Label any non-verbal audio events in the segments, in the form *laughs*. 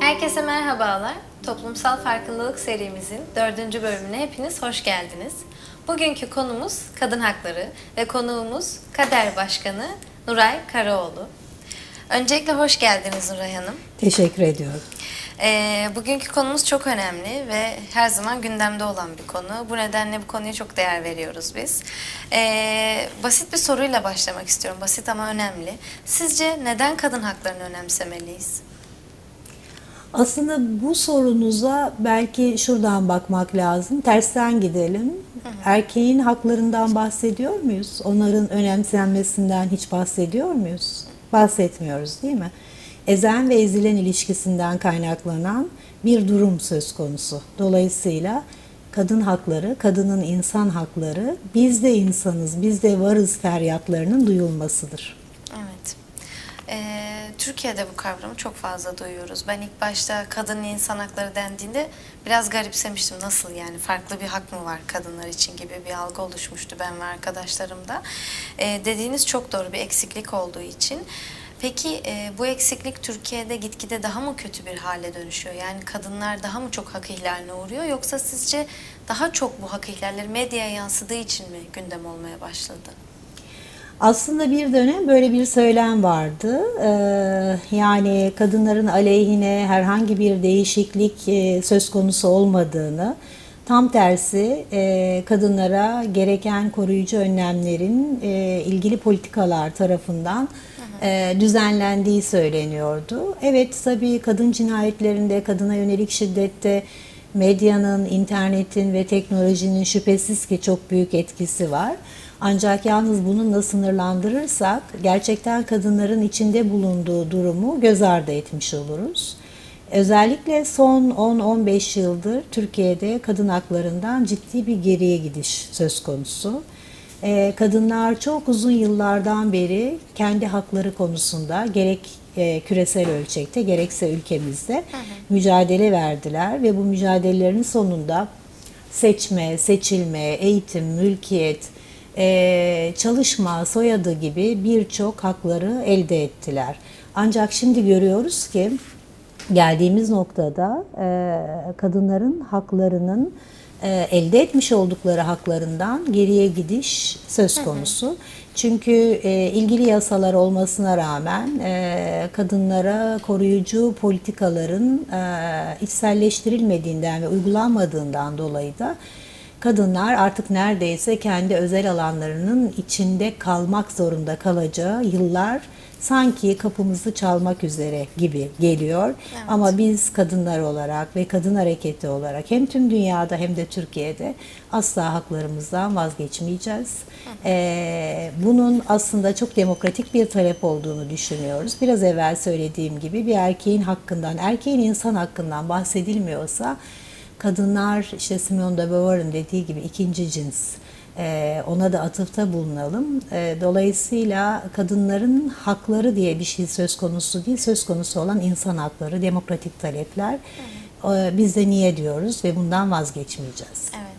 Herkese merhabalar. Toplumsal farkındalık serimizin dördüncü bölümüne hepiniz hoş geldiniz. Bugünkü konumuz kadın hakları ve konuğumuz Kader Başkanı Nuray Karaoğlu. Öncelikle hoş geldiniz Nuray Hanım. Teşekkür ediyorum. Ee, bugünkü konumuz çok önemli ve her zaman gündemde olan bir konu. Bu nedenle bu konuya çok değer veriyoruz biz. Ee, basit bir soruyla başlamak istiyorum. Basit ama önemli. Sizce neden kadın haklarını önemsemeliyiz? Aslında bu sorunuza belki şuradan bakmak lazım. Tersten gidelim. Erkeğin haklarından bahsediyor muyuz? Onların önemsenmesinden hiç bahsediyor muyuz? Bahsetmiyoruz değil mi? Ezen ve ezilen ilişkisinden kaynaklanan bir durum söz konusu. Dolayısıyla kadın hakları, kadının insan hakları, biz de insanız, biz de varız feryatlarının duyulmasıdır. Evet. Ee, Türkiye'de bu kavramı çok fazla duyuyoruz. Ben ilk başta kadın insan hakları dendiğinde biraz garipsemiştim. Nasıl yani farklı bir hak mı var kadınlar için gibi bir algı oluşmuştu ben ve arkadaşlarımda. Ee, dediğiniz çok doğru bir eksiklik olduğu için. Peki e, bu eksiklik Türkiye'de gitgide daha mı kötü bir hale dönüşüyor? Yani kadınlar daha mı çok hak ihlaline uğruyor yoksa sizce daha çok bu hak ihlalleri medyaya yansıdığı için mi gündem olmaya başladı? Aslında bir dönem böyle bir söylem vardı. Ee, yani kadınların aleyhine herhangi bir değişiklik e, söz konusu olmadığını, tam tersi e, kadınlara gereken koruyucu önlemlerin e, ilgili politikalar tarafından e, düzenlendiği söyleniyordu. Evet tabii kadın cinayetlerinde, kadına yönelik şiddette medyanın, internetin ve teknolojinin şüphesiz ki çok büyük etkisi var. Ancak yalnız bununla sınırlandırırsak gerçekten kadınların içinde bulunduğu durumu göz ardı etmiş oluruz. Özellikle son 10-15 yıldır Türkiye'de kadın haklarından ciddi bir geriye gidiş söz konusu. Ee, kadınlar çok uzun yıllardan beri kendi hakları konusunda gerek e, küresel ölçekte gerekse ülkemizde mücadele verdiler ve bu mücadelelerin sonunda seçme, seçilme, eğitim, mülkiyet, e, çalışma, soyadı gibi birçok hakları elde ettiler. Ancak şimdi görüyoruz ki geldiğimiz noktada e, kadınların haklarının e, elde etmiş oldukları haklarından geriye gidiş söz konusu. Çünkü e, ilgili yasalar olmasına rağmen e, kadınlara koruyucu politikaların e, içselleştirilmediğinden ve uygulanmadığından dolayı da kadınlar artık neredeyse kendi özel alanlarının içinde kalmak zorunda kalacağı yıllar sanki kapımızı çalmak üzere gibi geliyor. Ama biz kadınlar olarak ve kadın hareketi olarak hem tüm dünyada hem de Türkiye'de asla haklarımızdan vazgeçmeyeceğiz. Ee, bunun aslında çok demokratik bir talep olduğunu düşünüyoruz. Biraz evvel söylediğim gibi bir erkeğin hakkından, erkeğin insan hakkından bahsedilmiyorsa kadınlar işte Simone de Beauvoir'ın dediği gibi ikinci cins. Ee, ona da atıfta bulunalım. Ee, dolayısıyla kadınların hakları diye bir şey söz konusu değil, söz konusu olan insan hakları, demokratik talepler. Ee, biz de niye diyoruz ve bundan vazgeçmeyeceğiz. Evet.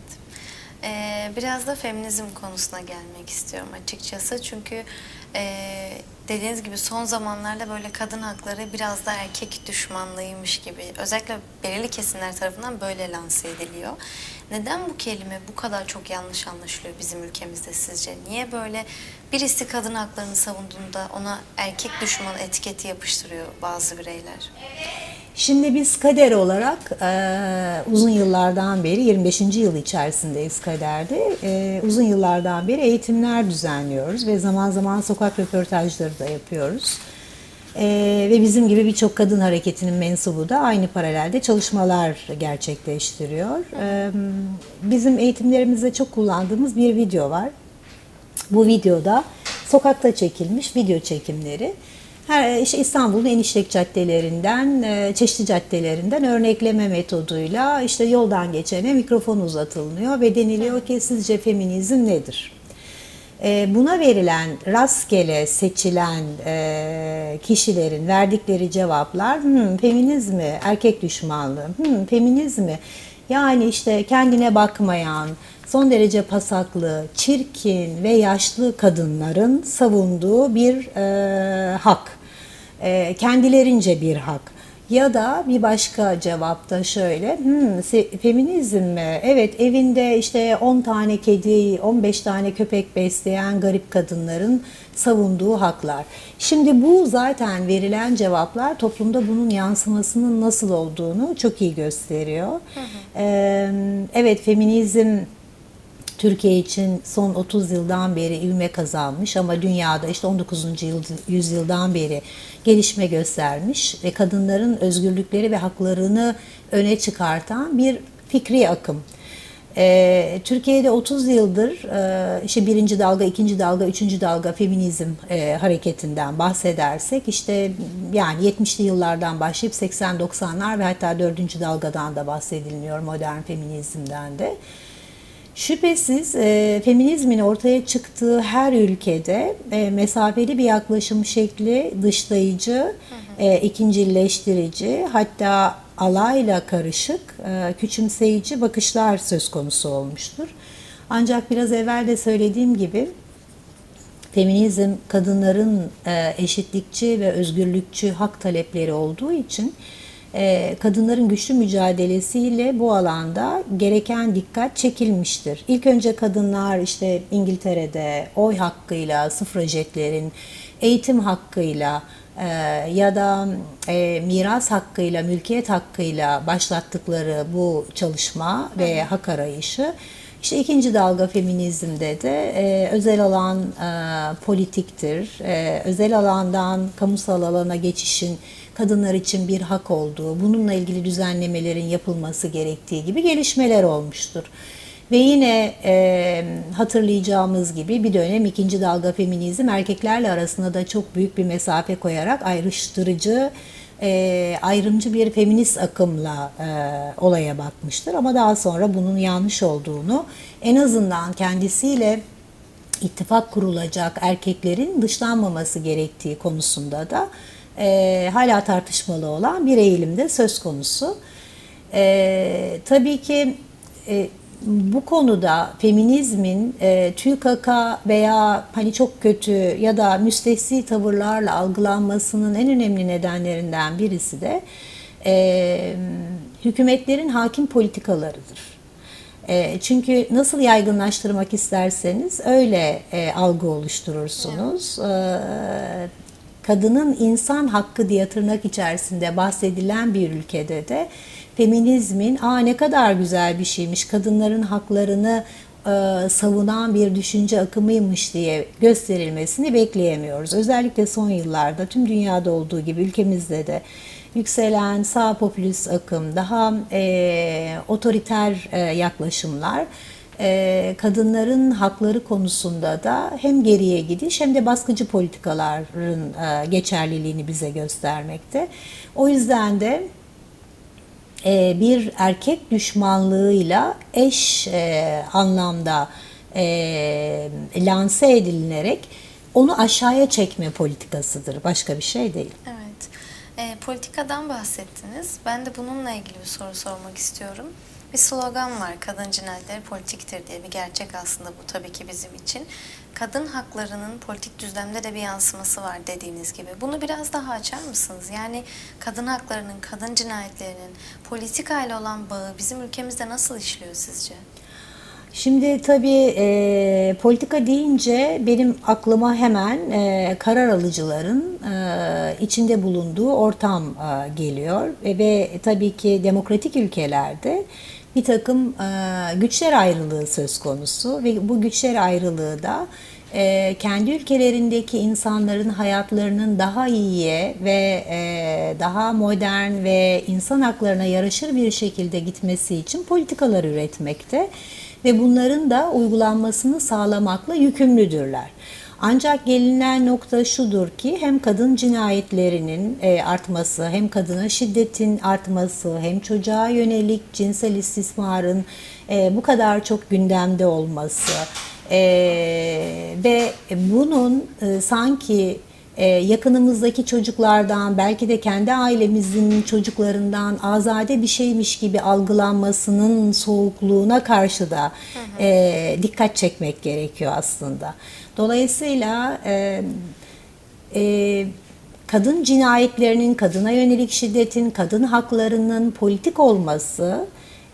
Ee, biraz da feminizm konusuna gelmek istiyorum açıkçası. Çünkü e, dediğiniz gibi son zamanlarda böyle kadın hakları biraz da erkek düşmanlığıymış gibi özellikle belirli kesimler tarafından böyle lanse ediliyor. Neden bu kelime bu kadar çok yanlış anlaşılıyor bizim ülkemizde sizce? Niye böyle birisi kadın haklarını savunduğunda ona erkek düşmanı etiketi yapıştırıyor bazı bireyler? Şimdi biz kader olarak e, uzun yıllardan beri 25. yıl içerisindeyiz kaderde. E, uzun yıllardan beri eğitimler düzenliyoruz ve zaman zaman sokak röportajları da yapıyoruz. E, ve bizim gibi birçok kadın hareketinin mensubu da aynı paralelde çalışmalar gerçekleştiriyor. E, bizim eğitimlerimizde çok kullandığımız bir video var. Bu videoda sokakta çekilmiş video çekimleri. Her, işte İstanbul'un en işlek caddelerinden, e, çeşitli caddelerinden örnekleme metoduyla işte yoldan geçene mikrofon uzatılıyor ve deniliyor ki sizce feminizm nedir? E, Buna verilen rastgele seçilen e, kişilerin verdikleri cevaplar hmm, feminizmi, erkek düşmanlığı, hmm, feminizmi, Yani işte kendine bakmayan, son derece pasaklı, çirkin ve yaşlı kadınların savunduğu bir e, hak. E, kendilerince bir hak. Ya da bir başka cevapta şöyle, hmm, feminizm mi? Evet evinde işte 10 tane kedi, 15 tane köpek besleyen garip kadınların savunduğu haklar. Şimdi bu zaten verilen cevaplar toplumda bunun yansımasının nasıl olduğunu çok iyi gösteriyor. Ee, evet feminizm Türkiye için son 30 yıldan beri ivme kazanmış ama dünyada işte 19. yıl- yüzyıldan beri gelişme göstermiş ve kadınların özgürlükleri ve haklarını öne çıkartan bir fikri akım. Ee, Türkiye'de 30 yıldır e, işte birinci dalga, ikinci dalga, üçüncü dalga feminizm e, hareketinden bahsedersek işte yani 70'li yıllardan başlayıp 80-90'lar ve hatta dördüncü dalgadan da bahsedilmiyor modern feminizmden de. Şüphesiz e, feminizmin ortaya çıktığı her ülkede e, mesafeli bir yaklaşım şekli dışlayıcı, e, ikincilleştirici hatta alayla karışık, e, küçümseyici bakışlar söz konusu olmuştur. Ancak biraz evvel de söylediğim gibi feminizm kadınların e, eşitlikçi ve özgürlükçü hak talepleri olduğu için kadınların güçlü mücadelesiyle bu alanda gereken dikkat çekilmiştir. İlk önce kadınlar işte İngiltere'de oy hakkıyla, sıfrajetlerin eğitim hakkıyla e, ya da e, miras hakkıyla, mülkiyet hakkıyla başlattıkları bu çalışma ve hak arayışı işte ikinci dalga feminizmde de e, özel alan e, politiktir. E, özel alandan kamusal alana geçişin kadınlar için bir hak olduğu, bununla ilgili düzenlemelerin yapılması gerektiği gibi gelişmeler olmuştur. Ve yine e, hatırlayacağımız gibi bir dönem ikinci dalga feminizm erkeklerle arasında da çok büyük bir mesafe koyarak ayrıştırıcı, e, ayrımcı bir feminist akımla e, olaya bakmıştır. Ama daha sonra bunun yanlış olduğunu en azından kendisiyle ittifak kurulacak erkeklerin dışlanmaması gerektiği konusunda da e, hala tartışmalı olan bir eğilimde söz konusu. E, tabii ki e, bu konuda feminizmin e, TÜKK veya hani çok kötü ya da müstehsi tavırlarla algılanmasının en önemli nedenlerinden birisi de e, hükümetlerin hakim politikalarıdır. E, çünkü nasıl yaygınlaştırmak isterseniz öyle e, algı oluşturursunuz. E, kadının insan hakkı diye tırnak içerisinde bahsedilen bir ülkede de feminizmin aa ne kadar güzel bir şeymiş kadınların haklarını e, savunan bir düşünce akımıymış diye gösterilmesini bekleyemiyoruz. Özellikle son yıllarda tüm dünyada olduğu gibi ülkemizde de yükselen sağ popülist akım, daha e, otoriter e, yaklaşımlar e, kadınların hakları konusunda da hem geriye gidiş hem de baskıcı politikaların e, geçerliliğini bize göstermekte. O yüzden de bir erkek düşmanlığıyla eş e, anlamda e, lanse edilinerek onu aşağıya çekme politikasıdır. Başka bir şey değil. Evet. E, politikadan bahsettiniz. Ben de bununla ilgili bir soru sormak istiyorum. Bir slogan var. Kadın cinayetleri politiktir diye bir gerçek aslında bu tabii ki bizim için. Kadın haklarının politik düzlemde de bir yansıması var dediğiniz gibi. Bunu biraz daha açar mısınız? Yani kadın haklarının, kadın cinayetlerinin politikayla olan bağı bizim ülkemizde nasıl işliyor sizce? Şimdi tabii e, politika deyince benim aklıma hemen e, karar alıcıların e, içinde bulunduğu ortam e, geliyor ve, ve tabii ki demokratik ülkelerde bir takım e, güçler ayrılığı söz konusu ve bu güçler ayrılığı da e, kendi ülkelerindeki insanların hayatlarının daha iyiye ve e, daha modern ve insan haklarına yaraşır bir şekilde gitmesi için politikalar üretmekte ve bunların da uygulanmasını sağlamakla yükümlüdürler. Ancak gelinen nokta şudur ki hem kadın cinayetlerinin e, artması, hem kadına şiddetin artması, hem çocuğa yönelik cinsel istismarın e, bu kadar çok gündemde olması e, ve bunun sanki yakınımızdaki çocuklardan belki de kendi ailemizin çocuklarından azade bir şeymiş gibi algılanmasının soğukluğuna karşı da e, dikkat çekmek gerekiyor aslında. Dolayısıyla e, e, kadın cinayetlerinin, kadına yönelik şiddetin, kadın haklarının politik olması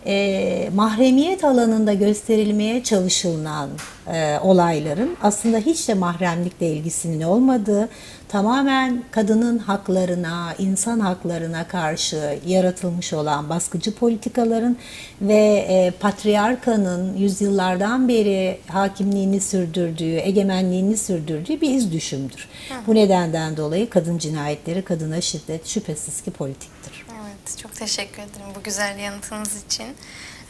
e, mahremiyet alanında gösterilmeye çalışılan e, olayların aslında hiç de mahremlikle ilgisinin olmadığı, tamamen kadının haklarına, insan haklarına karşı yaratılmış olan baskıcı politikaların ve e, patriarkanın yüzyıllardan beri hakimliğini sürdürdüğü, egemenliğini sürdürdüğü bir iz düşümdür. Bu nedenden dolayı kadın cinayetleri, kadına şiddet şüphesiz ki politiktir. Evet, çok teşekkür ederim bu güzel yanıtınız için.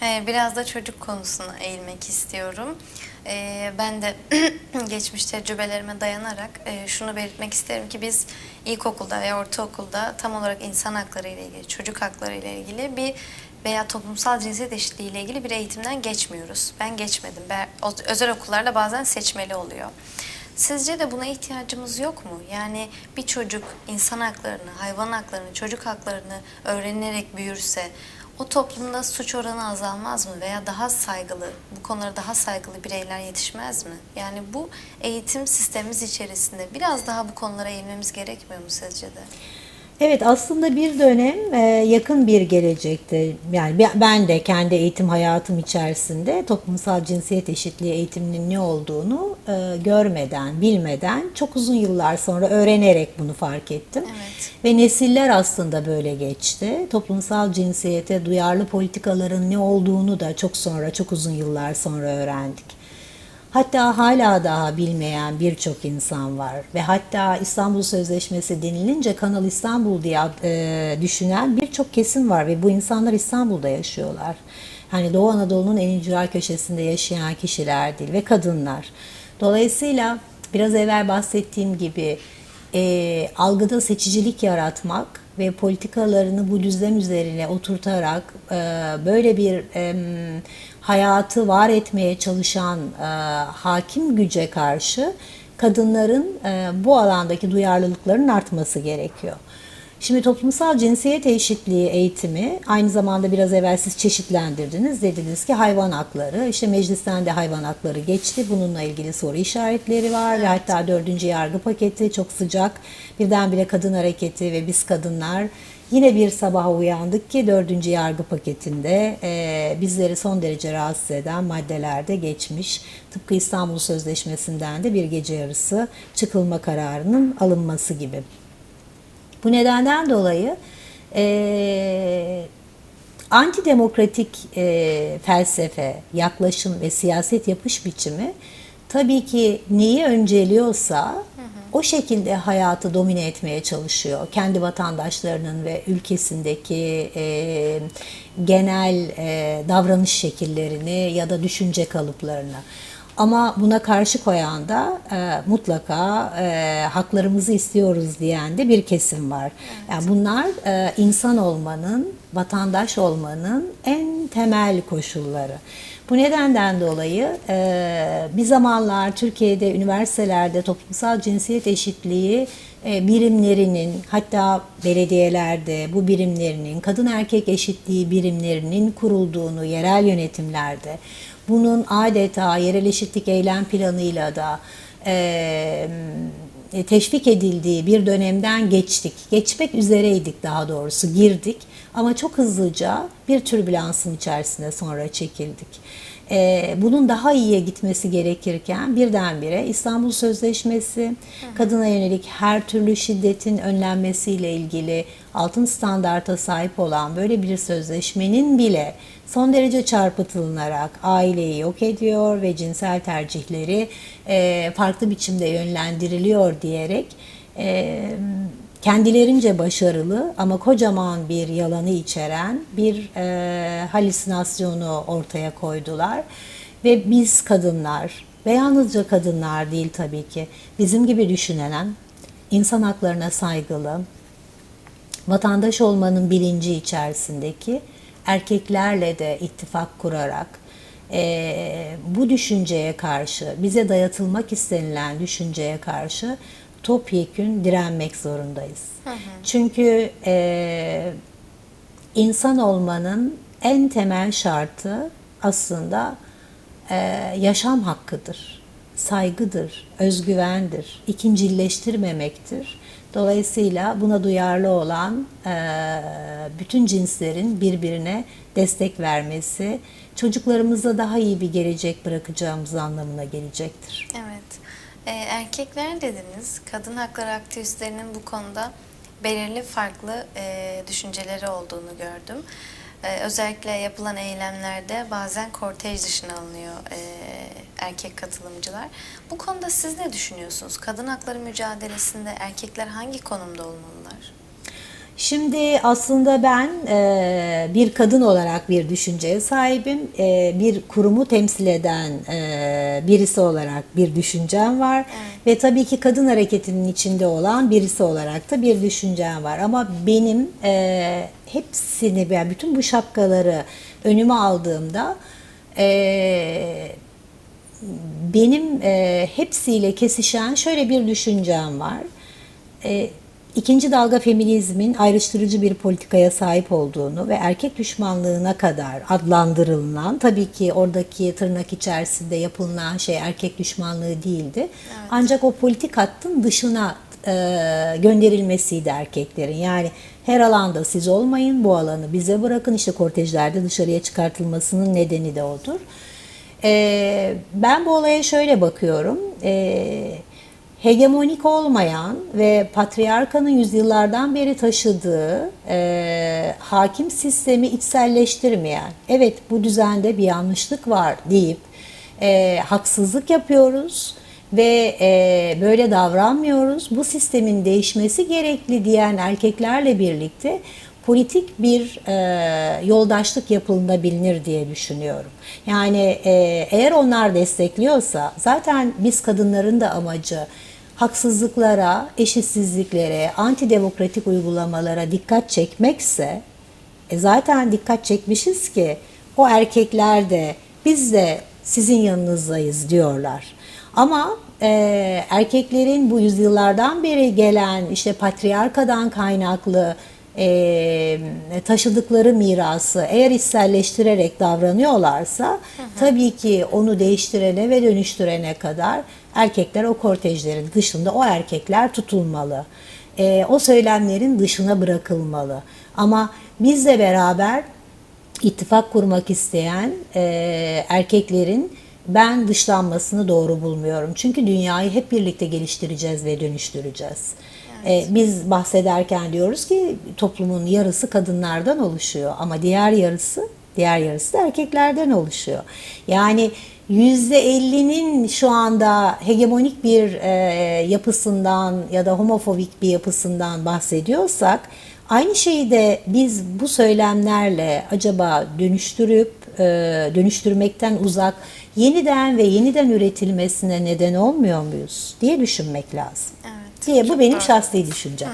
Ee, biraz da çocuk konusuna eğilmek istiyorum. Ee, ben de *clears throat* geçmiş tecrübelerime dayanarak e, şunu belirtmek isterim ki biz ilkokulda veya ortaokulda tam olarak insan hakları ile ilgili, çocuk hakları ile ilgili bir veya toplumsal cinsiyet eşitliği ile ilgili bir eğitimden geçmiyoruz. Ben geçmedim. Ben, özel okullarda bazen seçmeli oluyor. Sizce de buna ihtiyacımız yok mu? Yani bir çocuk insan haklarını, hayvan haklarını, çocuk haklarını öğrenerek büyürse o toplumda suç oranı azalmaz mı? Veya daha saygılı, bu konulara daha saygılı bireyler yetişmez mi? Yani bu eğitim sistemimiz içerisinde biraz daha bu konulara eğilmemiz gerekmiyor mu sizce de? Evet aslında bir dönem e, yakın bir gelecekte yani ben de kendi eğitim hayatım içerisinde toplumsal cinsiyet eşitliği eğitiminin ne olduğunu e, görmeden, bilmeden çok uzun yıllar sonra öğrenerek bunu fark ettim. Evet. Ve nesiller aslında böyle geçti. Toplumsal cinsiyete duyarlı politikaların ne olduğunu da çok sonra, çok uzun yıllar sonra öğrendik. Hatta hala daha bilmeyen birçok insan var ve hatta İstanbul Sözleşmesi denilince Kanal İstanbul diye e, düşünen birçok kesim var ve bu insanlar İstanbul'da yaşıyorlar. Hani Doğu Anadolu'nun en ücra köşesinde yaşayan kişiler değil ve kadınlar. Dolayısıyla biraz evvel bahsettiğim gibi e, algıda seçicilik yaratmak ve politikalarını bu düzlem üzerine oturtarak e, böyle bir e, hayatı var etmeye çalışan e, hakim güce karşı kadınların e, bu alandaki duyarlılıklarının artması gerekiyor. Şimdi toplumsal cinsiyet eşitliği eğitimi aynı zamanda biraz evvel siz çeşitlendirdiniz. Dediniz ki hayvan hakları, işte meclisten de hayvan hakları geçti. Bununla ilgili soru işaretleri var ve hatta dördüncü yargı paketi çok sıcak. Birdenbire kadın hareketi ve biz kadınlar yine bir sabaha uyandık ki dördüncü yargı paketinde e, bizleri son derece rahatsız eden maddelerde geçmiş. Tıpkı İstanbul Sözleşmesi'nden de bir gece yarısı çıkılma kararının alınması gibi. Bu nedenden dolayı e, antidemokratik e, felsefe, yaklaşım ve siyaset yapış biçimi tabii ki neyi önceliyorsa o şekilde hayatı domine etmeye çalışıyor. Kendi vatandaşlarının ve ülkesindeki e, genel e, davranış şekillerini ya da düşünce kalıplarını. Ama buna karşı koyan da e, mutlaka e, haklarımızı istiyoruz diyen de bir kesim var. Yani bunlar e, insan olmanın, vatandaş olmanın en temel koşulları. Bu nedenden dolayı e, bir zamanlar Türkiye'de üniversitelerde toplumsal cinsiyet eşitliği e, birimlerinin hatta belediyelerde bu birimlerinin kadın erkek eşitliği birimlerinin kurulduğunu yerel yönetimlerde bunun adeta yerel eşitlik eylem planıyla da e, teşvik edildiği bir dönemden geçtik. Geçmek üzereydik daha doğrusu girdik ama çok hızlıca bir türbülansın içerisinde sonra çekildik. E, bunun daha iyiye gitmesi gerekirken birdenbire İstanbul Sözleşmesi kadına yönelik her türlü şiddetin önlenmesiyle ilgili altın standarta sahip olan böyle bir sözleşmenin bile son derece çarpıtılınarak aileyi yok ediyor ve cinsel tercihleri e, farklı biçimde yönlendiriliyor diyerek e, kendilerince başarılı ama kocaman bir yalanı içeren bir e, halüsinasyonu ortaya koydular. Ve biz kadınlar ve yalnızca kadınlar değil tabii ki bizim gibi düşünen, insan haklarına saygılı, vatandaş olmanın bilinci içerisindeki erkeklerle de ittifak kurarak e, bu düşünceye karşı, bize dayatılmak istenilen düşünceye karşı topyekün direnmek zorundayız. Çünkü e, insan olmanın en temel şartı aslında e, yaşam hakkıdır, saygıdır, özgüvendir, ikincilleştirmemektir. Dolayısıyla buna duyarlı olan e, bütün cinslerin birbirine destek vermesi, çocuklarımıza daha iyi bir gelecek bırakacağımız anlamına gelecektir. Evet. Ee, erkekler dediniz. Kadın hakları aktivistlerinin bu konuda belirli farklı e, düşünceleri olduğunu gördüm. Ee, özellikle yapılan eylemlerde bazen kortej dışına alınıyor e, erkek katılımcılar. Bu konuda siz ne düşünüyorsunuz? Kadın hakları mücadelesinde erkekler hangi konumda olmalılar? Şimdi aslında ben e, bir kadın olarak bir düşünceye sahibim. E, bir kurumu temsil eden e, birisi olarak bir düşüncem var. Ve tabii ki kadın hareketinin içinde olan birisi olarak da bir düşüncem var. Ama benim e, hepsini, yani bütün bu şapkaları önüme aldığımda e, benim e, hepsiyle kesişen şöyle bir düşüncem var. E, ikinci dalga feminizmin ayrıştırıcı bir politikaya sahip olduğunu ve erkek düşmanlığına kadar adlandırılan, tabii ki oradaki tırnak içerisinde yapılan şey erkek düşmanlığı değildi. Ancak o politik hattın dışına e, gönderilmesiydi erkeklerin. Yani her alanda siz olmayın, bu alanı bize bırakın. İşte kortejlerde dışarıya çıkartılmasının nedeni de odur. E, ben bu olaya şöyle bakıyorum. E, hegemonik olmayan ve patriarkanın yüzyıllardan beri taşıdığı e, hakim sistemi içselleştirmeyen, evet bu düzende bir yanlışlık var deyip e, haksızlık yapıyoruz ve e, böyle davranmıyoruz. Bu sistemin değişmesi gerekli diyen erkeklerle birlikte politik bir e, yoldaşlık yapılabilir diye düşünüyorum. Yani e, eğer onlar destekliyorsa zaten biz kadınların da amacı haksızlıklara, eşitsizliklere, antidemokratik uygulamalara dikkat çekmekse e zaten dikkat çekmişiz ki o erkekler de biz de sizin yanınızdayız diyorlar. Ama e, erkeklerin bu yüzyıllardan beri gelen işte patriarkadan kaynaklı e, taşıdıkları mirası eğer içselleştirerek davranıyorlarsa tabii ki onu değiştirene ve dönüştürene kadar erkekler o kortejlerin dışında o erkekler tutulmalı. E, o söylemlerin dışına bırakılmalı. Ama bizle beraber ittifak kurmak isteyen e, erkeklerin ben dışlanmasını doğru bulmuyorum. Çünkü dünyayı hep birlikte geliştireceğiz ve dönüştüreceğiz. E, biz bahsederken diyoruz ki toplumun yarısı kadınlardan oluşuyor ama diğer yarısı diğer yarısı da erkeklerden oluşuyor. Yani %50'nin şu anda hegemonik bir e, yapısından ya da homofobik bir yapısından bahsediyorsak aynı şeyi de biz bu söylemlerle acaba dönüştürüp e, dönüştürmekten uzak yeniden ve yeniden üretilmesine neden olmuyor muyuz diye düşünmek lazım. Evet. Diye bu benim doğru. şahsi düşüncem.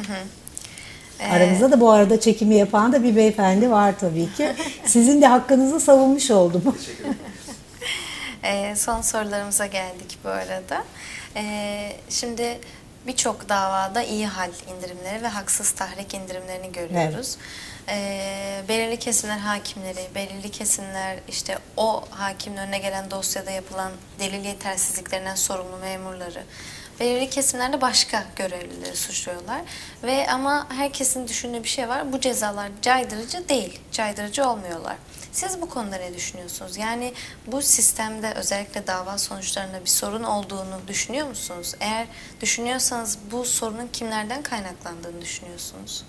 Aramızda da bu arada çekimi yapan da bir beyefendi var tabii ki. *laughs* Sizin de hakkınızı savunmuş oldum. Ee, son sorularımıza geldik bu arada. Ee, şimdi birçok davada iyi hal indirimleri ve haksız tahrik indirimlerini görüyoruz. Ee, belirli kesimler hakimleri, belirli kesimler işte o hakimin önüne gelen dosyada yapılan delil yetersizliklerinden sorumlu memurları, belirli kesimlerde başka görevlileri suçluyorlar. Ve ama herkesin düşündüğü bir şey var. Bu cezalar caydırıcı değil, caydırıcı olmuyorlar. Siz bu konuda ne düşünüyorsunuz? Yani bu sistemde özellikle dava sonuçlarında bir sorun olduğunu düşünüyor musunuz? Eğer düşünüyorsanız bu sorunun kimlerden kaynaklandığını düşünüyorsunuz?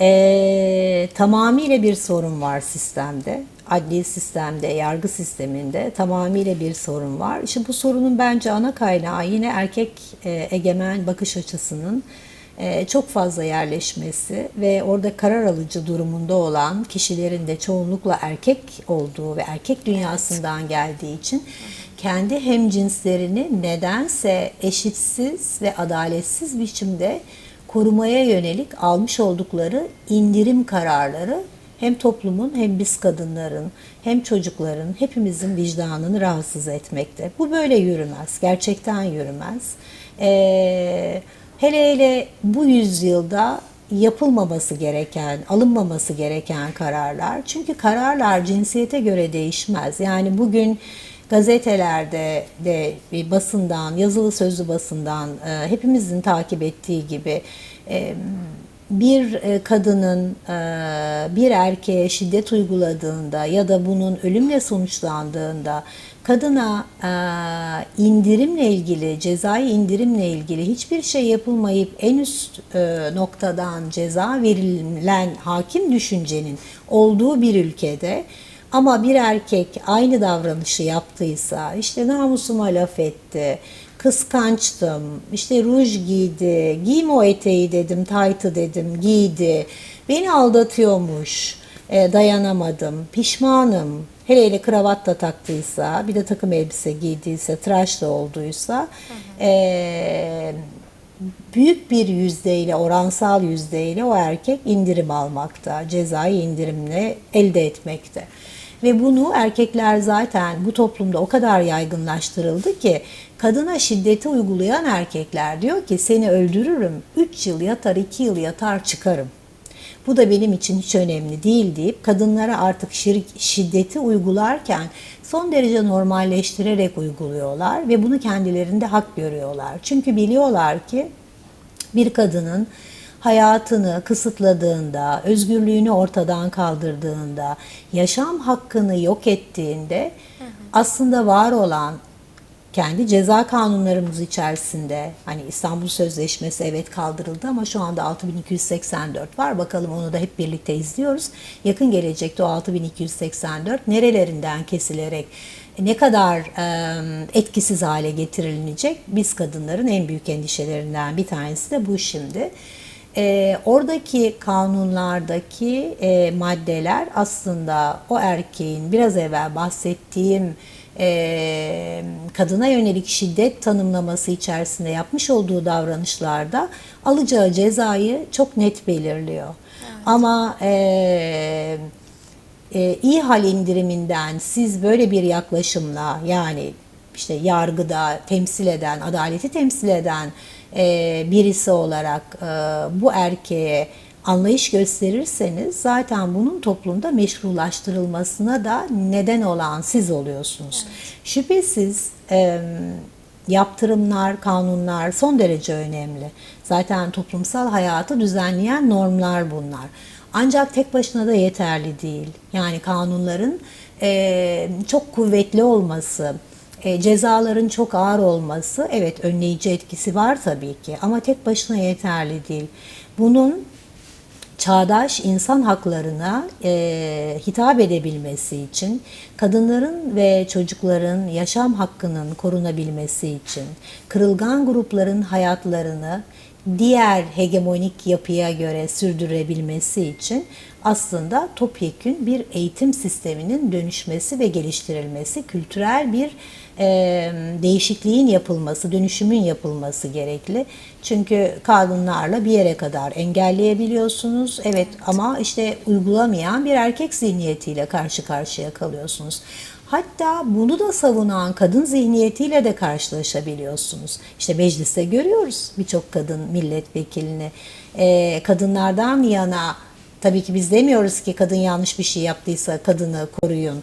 Ee, tamamıyla bir sorun var sistemde. Adli sistemde, yargı sisteminde tamamıyla bir sorun var. İşte bu sorunun bence ana kaynağı yine erkek e, egemen bakış açısının e, çok fazla yerleşmesi ve orada karar alıcı durumunda olan kişilerin de çoğunlukla erkek olduğu ve erkek dünyasından geldiği için kendi hemcinslerini nedense eşitsiz ve adaletsiz biçimde korumaya yönelik almış oldukları indirim kararları hem toplumun hem biz kadınların hem çocukların hepimizin vicdanını rahatsız etmekte. Bu böyle yürümez. Gerçekten yürümez. Ee, Hele hele bu yüzyılda yapılmaması gereken, alınmaması gereken kararlar. Çünkü kararlar cinsiyete göre değişmez. Yani bugün gazetelerde de bir basından, yazılı sözlü basından e, hepimizin takip ettiği gibi e, bir e, kadının bir erkeğe şiddet uyguladığında ya da bunun ölümle sonuçlandığında kadına indirimle ilgili, cezai indirimle ilgili hiçbir şey yapılmayıp en üst noktadan ceza verilen hakim düşüncenin olduğu bir ülkede ama bir erkek aynı davranışı yaptıysa, işte namusuma laf etti, kıskançtım, işte ruj giydi, giyme o eteği dedim, taytı dedim, giydi, beni aldatıyormuş, e, dayanamadım, pişmanım, hele hele kravat da taktıysa, bir de takım elbise giydiyse, tıraş da olduysa, e, büyük bir yüzdeyle, oransal yüzdeyle o erkek indirim almakta, cezai indirimle elde etmekte. Ve bunu erkekler zaten bu toplumda o kadar yaygınlaştırıldı ki kadına şiddeti uygulayan erkekler diyor ki seni öldürürüm, 3 yıl yatar, 2 yıl yatar çıkarım. Bu da benim için hiç önemli değil deyip kadınlara artık şiddeti uygularken son derece normalleştirerek uyguluyorlar ve bunu kendilerinde hak görüyorlar. Çünkü biliyorlar ki bir kadının hayatını kısıtladığında, özgürlüğünü ortadan kaldırdığında, yaşam hakkını yok ettiğinde aslında var olan kendi ceza kanunlarımız içerisinde hani İstanbul Sözleşmesi evet kaldırıldı ama şu anda 6284 var. Bakalım onu da hep birlikte izliyoruz. Yakın gelecekte o 6284 nerelerinden kesilerek ne kadar e, etkisiz hale getirilecek biz kadınların en büyük endişelerinden bir tanesi de bu şimdi. E, oradaki kanunlardaki e, maddeler aslında o erkeğin biraz evvel bahsettiğim e, kadına yönelik şiddet tanımlaması içerisinde yapmış olduğu davranışlarda alacağı cezayı çok net belirliyor. Ama e, e, iyi hal indiriminden siz böyle bir yaklaşımla yani işte yargıda temsil eden, adaleti temsil eden e, birisi olarak e, bu erkeğe anlayış gösterirseniz zaten bunun toplumda meşrulaştırılmasına da neden olan siz oluyorsunuz. Şüphesiz e, yaptırımlar, kanunlar son derece önemli. Zaten toplumsal hayatı düzenleyen normlar bunlar. Ancak tek başına da yeterli değil. Yani kanunların e, çok kuvvetli olması, e, cezaların çok ağır olması evet önleyici etkisi var tabii ki ama tek başına yeterli değil. Bunun çağdaş insan haklarına e, hitap edebilmesi için, kadınların ve çocukların yaşam hakkının korunabilmesi için, kırılgan grupların hayatlarını diğer hegemonik yapıya göre sürdürebilmesi için aslında topyekün bir eğitim sisteminin dönüşmesi ve geliştirilmesi, kültürel bir e, değişikliğin yapılması, dönüşümün yapılması gerekli. Çünkü kanunlarla bir yere kadar engelleyebiliyorsunuz. Evet ama işte uygulamayan bir erkek zihniyetiyle karşı karşıya kalıyorsunuz. Hatta bunu da savunan kadın zihniyetiyle de karşılaşabiliyorsunuz. İşte mecliste görüyoruz birçok kadın milletvekilini. Ee, kadınlardan yana tabii ki biz demiyoruz ki kadın yanlış bir şey yaptıysa kadını koruyun.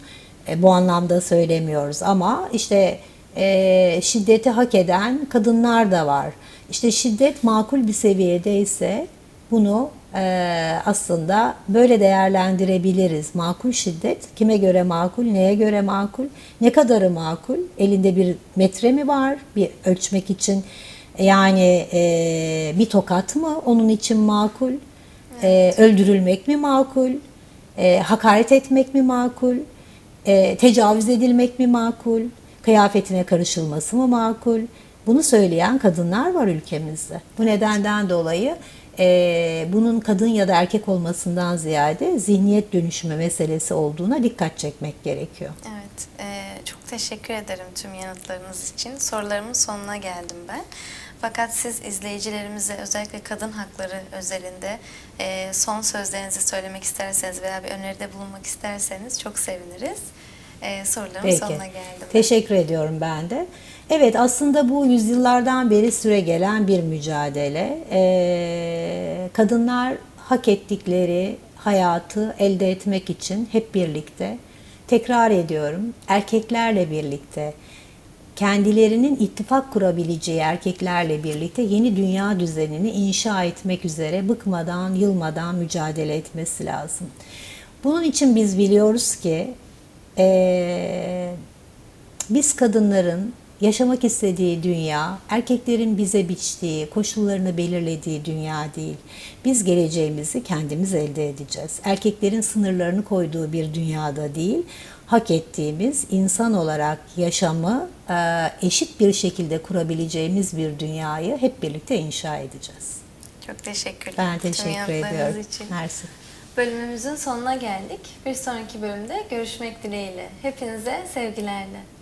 E, bu anlamda söylemiyoruz ama işte e, şiddeti hak eden kadınlar da var. İşte şiddet makul bir seviyedeyse bunu e, aslında böyle değerlendirebiliriz. Makul şiddet kime göre makul, neye göre makul, ne kadarı makul? Elinde bir metre mi var bir ölçmek için? Yani e, bir tokat mı onun için makul? E, öldürülmek mi makul? E, hakaret etmek mi makul? E, tecavüz edilmek mi makul? Kıyafetine karışılması mı makul? Bunu söyleyen kadınlar var ülkemizde. Bu nedenden dolayı e, bunun kadın ya da erkek olmasından ziyade zihniyet dönüşümü meselesi olduğuna dikkat çekmek gerekiyor. Evet, e, çok teşekkür ederim tüm yanıtlarınız için. Sorularımın sonuna geldim ben. Fakat siz izleyicilerimize özellikle kadın hakları özelinde e, son sözlerinizi söylemek isterseniz veya bir öneride bulunmak isterseniz çok seviniriz. E, sorularımın Peki. sonuna geldim. Teşekkür ediyorum ben de. Evet aslında bu yüzyıllardan beri süre gelen bir mücadele. Ee, kadınlar hak ettikleri hayatı elde etmek için hep birlikte, tekrar ediyorum, erkeklerle birlikte, kendilerinin ittifak kurabileceği erkeklerle birlikte yeni dünya düzenini inşa etmek üzere bıkmadan, yılmadan mücadele etmesi lazım. Bunun için biz biliyoruz ki ee, biz kadınların yaşamak istediği dünya, erkeklerin bize biçtiği, koşullarını belirlediği dünya değil. Biz geleceğimizi kendimiz elde edeceğiz. Erkeklerin sınırlarını koyduğu bir dünyada değil, hak ettiğimiz insan olarak yaşamı e, eşit bir şekilde kurabileceğimiz bir dünyayı hep birlikte inşa edeceğiz. Çok teşekkürler. Ben teşekkür ediyorum. için. Mersi. Bölümümüzün sonuna geldik. Bir sonraki bölümde görüşmek dileğiyle. Hepinize sevgilerle.